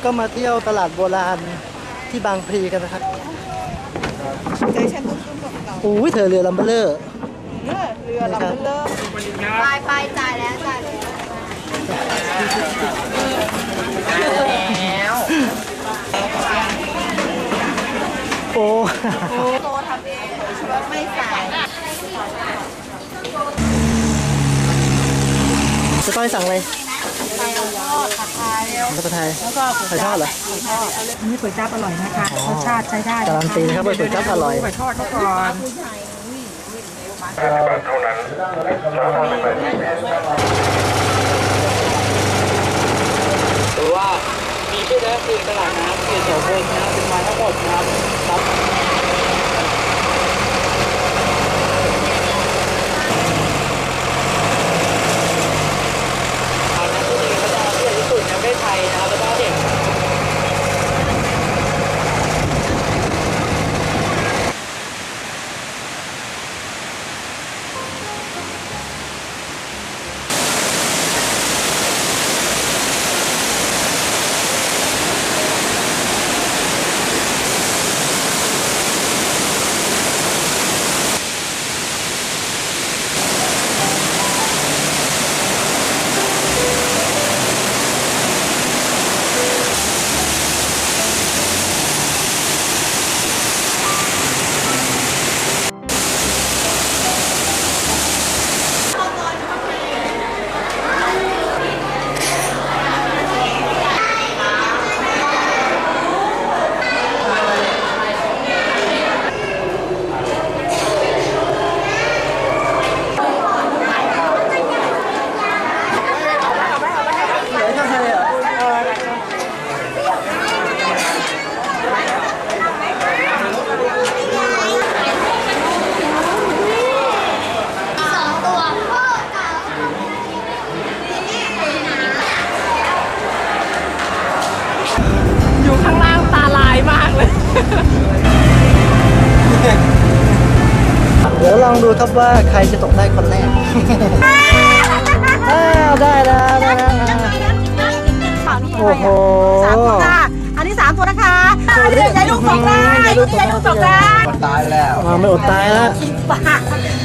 แล้วก็มาเที่ยวตลาดโบราณที่บางพลีกันนะครับใจฉันตุ้มๆกับเราอุ้ยเธอเรือลำเบลเลอร์เรือเรือลำเบลเลอร์ไปไปจ่ายแล้วจ่ายแล้วแล้วโอ้โตทำเองชุดไม่ใส่จะต้อยสั่งอะไร ไปเอาทอดผั ดไทยรับประทานแล้วก็ไข่ทอดเหรออันนี้ก๋วยจั๊บอร่อยนะคะรสชาติใช้ได้การันตีนะครับว่าก๋วยจั๊บอร่อยไข่ทอดเขาก่อนหรือว่ามีชื่อแล้วคือตลาดน้ำเกียรติโสพลนะครับเป็นมาทั้งหมดนะครับ องดูครับว่าใครจะตกได้คนแรกอ้าวได้แล้วได้แล้วอ่าฝั่งนี้โอ้โหสามตัวค่ะ อันนี้สามตัวนะคะอันนี้ยายลูกสองได้ยายลูกสองได้อ่าไม่อดตายแล้วปาก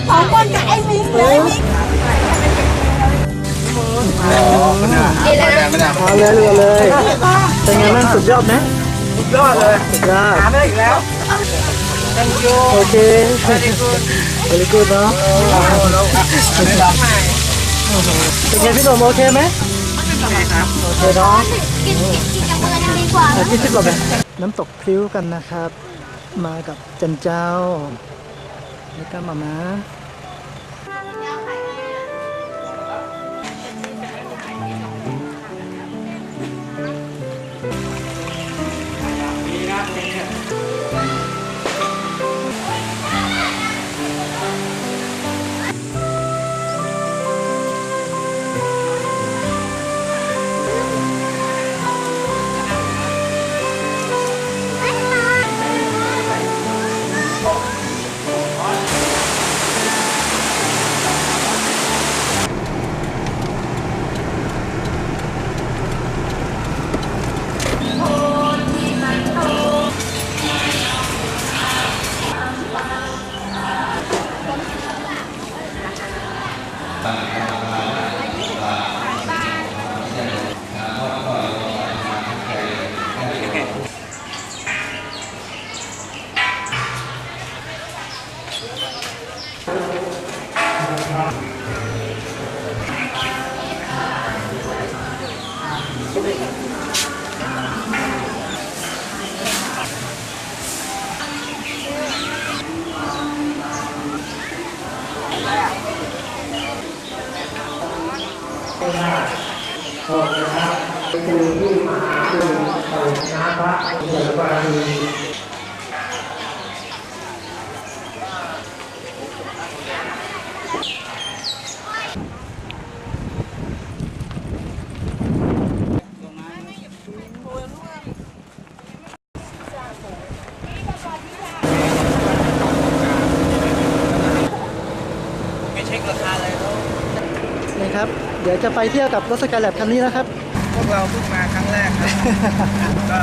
สองคนกับไอ้มิกเลยมิกเอาเลยเรือเลย เป็นไงบ้างสุดยอดไหมสุดยอดเลยสุดยอดได้อีกแล้ว โอเคเ e ลิกูดเนาะเป็นไงพี่หนุ่มโอเคไหมโอเคเนาะกินกินกินกับเพื่อนดีกว่าอาที่สิบกว่าแบบน้ำตกพริ้วกันนะครับ มากับจันเจ้า แล้วก็มาม้า นี่ครับเดี๋ยวจะไปเที่ยวกับรถสกายแลบคันนี้นะครับ พวกเราเพิ่งมาครั้งแรกครับ ก็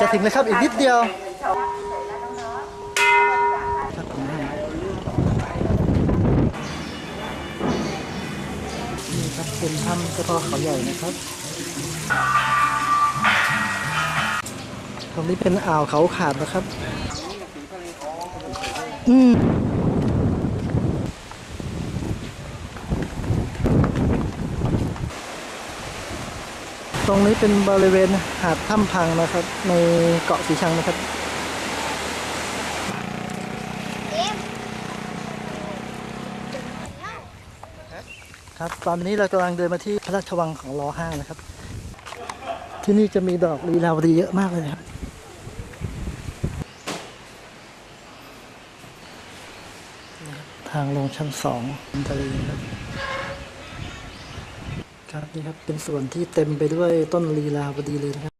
จะถึงแล้วครับอีกนิดเดียวนี่ครับเป็นถ้ำเจ้าพ่อเขาใหญ่นะครับ ตรงนี้เป็นอ่าวเขาขาดนะครับ อืม ตรงนี้เป็นบริเวณหาดถ้ำพังนะครับ ในเกาะสีชังนะครับครับตอนนี้เรากำลังเดินมาที่พระราชวังของรอห้านะครับ ที่นี่จะมีดอกลีลาวดีเยอะมากเลยนะครับ ทางลงชั้นสองทะเลนะครับ ครับนี่ครับเป็นส่วนที่เต็มไปด้วยต้นลีลาวดีเลยนะครับ